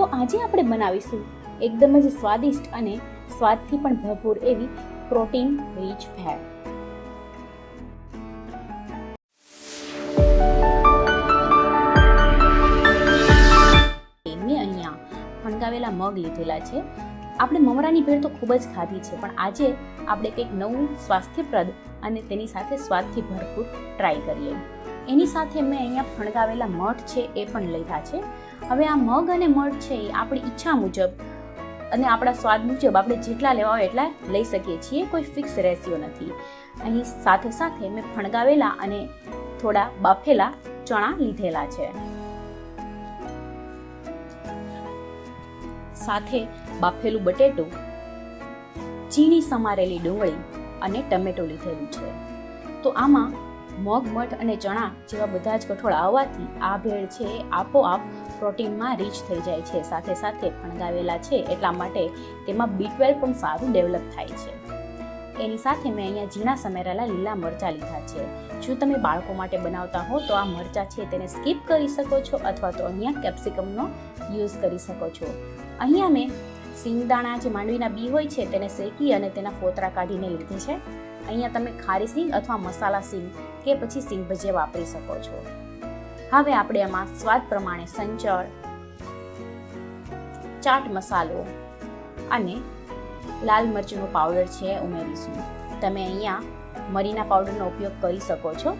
તો આજે આપણે બનાવીશું એકદમ જ સ્વાદિષ્ટ અને સ્વાદથી પણ ભરપૂર એવી પ્રોટીન રીચ ભેળ. મેં અહીંયા ફણગાવેલા મગ લીધેલા છે. આપણે મમરાની ભેળ તો ખૂબ જ ખાધી છે, પણ આજે આપણે કંઈક નવું સ્વાસ્થ્યપ્રદ અને તેની સાથે સ્વાદથી ભરપૂર ટ્રાય કરીએ. એની સાથે મેં અહીંયા ફણગાવેલા મઠ છે એ પણ લીધા છે. હવે આ મગ અને મઠ છે એ આપણી ઈચ્છા મુજબ અને આપણા સ્વાદ મુજબ આપણે જેટલા લેવા હોય એટલા લઈ શકીએ છીએ, કોઈ ફિક્સ રેશિયો નથી. અહીં સાથે સાથે મેં ફણગાવેલા અને થોડા બાફેલા ચણા લીધેલા છે. સાથે બાફેલું બટેટું ચીણી સમારેલી ડુંગળી અને ટમેટો લીધેલું છે. તો આમાં મગ, મઠ અને ચણા જેવા બધા જ કઠોળ આવવાથી આ ભેળ છે આપોઆપ પ્રોટીનમાં રીચ થઈ જાય છે. સાથે સાથે ફણગાવેલા છે એટલા માટે તેમાં બી ટ્વેલ્વ પણ સારું ડેવલપ થાય છે. એની સાથે મેં અહીંયા ઝીણા સમેરાલા લીલા મરચાં લીધા છે. જો તમે બાળકો માટે બનાવતા હો તો આ મરચાં છે તેને સ્કીપ કરી શકો છો અથવા તો અહીંયા કેપ્સિકમનો યુઝ કરી શકો છો. અહીંયા મેં સિંગદાણા જે માંડવીના બી હોય છે તેને શેકી અને તેના ફોતરા કાઢીને લીધે છે. અહીંયા તમે ખારી સિંગ અથવા મસાલા સિંગ કે પછી સિંગ ભજીયા વાપરી શકો છો. હવે આપણે એમાં સ્વાદ પ્રમાણે સંચળ, ચાટ મસાલો અને લાલ મરચીનો પાવડર છે ઉમેરીશું. તમે અહીંયા મરીના પાવડરનો ઉપયોગ કરી શકો છો.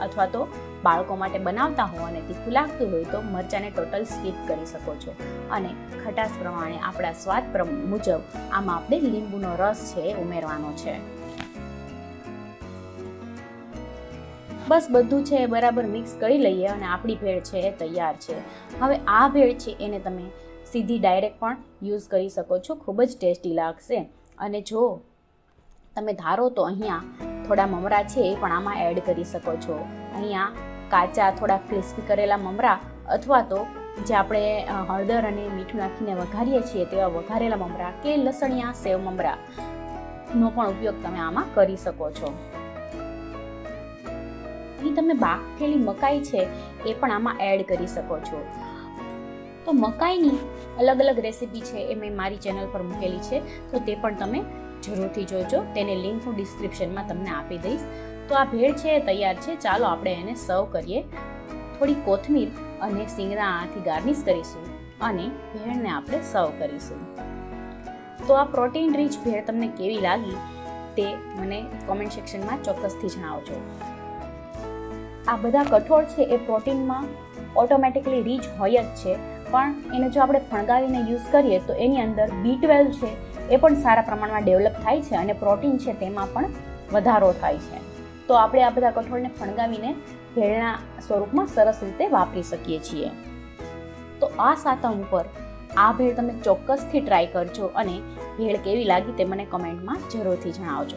અથવા તો બાળકો માટે બનાવતા હો અને તીખું લાગતું હોય તો મરચાંને ટોટલ સ્કીપ કરી શકો છો. અને ખટાશ પ્રમાણે આપણા સ્વાદ મુજબ આમાં આપણે લીંબુનો રસ છે ઉમેરવાનો છે. બસ બધું છે એ બરાબર મિક્સ કરી લઈએ અને આપણી ભેળ છે એ તૈયાર છે. હવે આ ભેળ છે એને તમે સીધી ડાયરેક્ટ પણ યુઝ કરી શકો છો, ખૂબ જ ટેસ્ટી લાગશે. અને જો તમે ધારો તો અહીંયા થોડા મમરા છે એ પણ આમાં એડ કરી શકો છો. અહીંયા કાચા થોડા ક્રિસ્પી કરેલા મમરા અથવા તો જે આપણે હળદર અને મીઠું નાખીને વઘારીએ છીએ, તેવા વઘારેલા મમરા કે લસણિયા સેવ મમરા નો પણ ઉપયોગ તમે આમાં કરી શકો છો. અહીં તમે બાફેલી મકાઈ છે, એ પણ આમાં એડ કરી શકો છો. તો મકાઈની અલગ અલગ રેસીપી છે, એ મેં મારી ચેનલ પર મૂકેલી છે, તો તે પણ તમે જરૂરથી જોજો. તેને લિંક હું ડિસ્ક્રિપ્શનમાં તમને આપી દઈશ. તો આ ભેળ છે તૈયાર છે. ચાલો આપણે એને સર્વ કરીએ. થોડી કોથમીર અને સિંગદાણાથી ગાર્નિશ કરીશું અને ભેળને આપણે સર્વ કરીશું. તો આ પ્રોટીન રીચ ભેળ તમને કેવી લાગી તે મને કોમેન્ટ સેક્શનમાં ચોક્કસથી જણાવજો. આ બધા કઠોળ છે, એ પ્રોટીનમાં ઓટોમેટિકલી રીચ હોય જ છે. પણ એને જો આપણે ફણગાવીને યુઝ કરીએ તો એની અંદર બી ટ્વેલ્વ છે એ પણ સારા પ્રમાણમાં ડેવલપ થાય છે અને પ્રોટીન છે તેમાં પણ વધારો થાય છે. તો આપણે આ બધા કઠોળને ફણગાવીને ભેળના સ્વરૂપમાં સરસ રીતે વાપરી શકીએ છીએ. તો આ સાતમ ઉપર આ ભેળ તમે ચોક્કસથી ટ્રાય કરજો અને ભેળ કેવી લાગી તે મને કમેન્ટમાં જરૂરથી જણાવજો.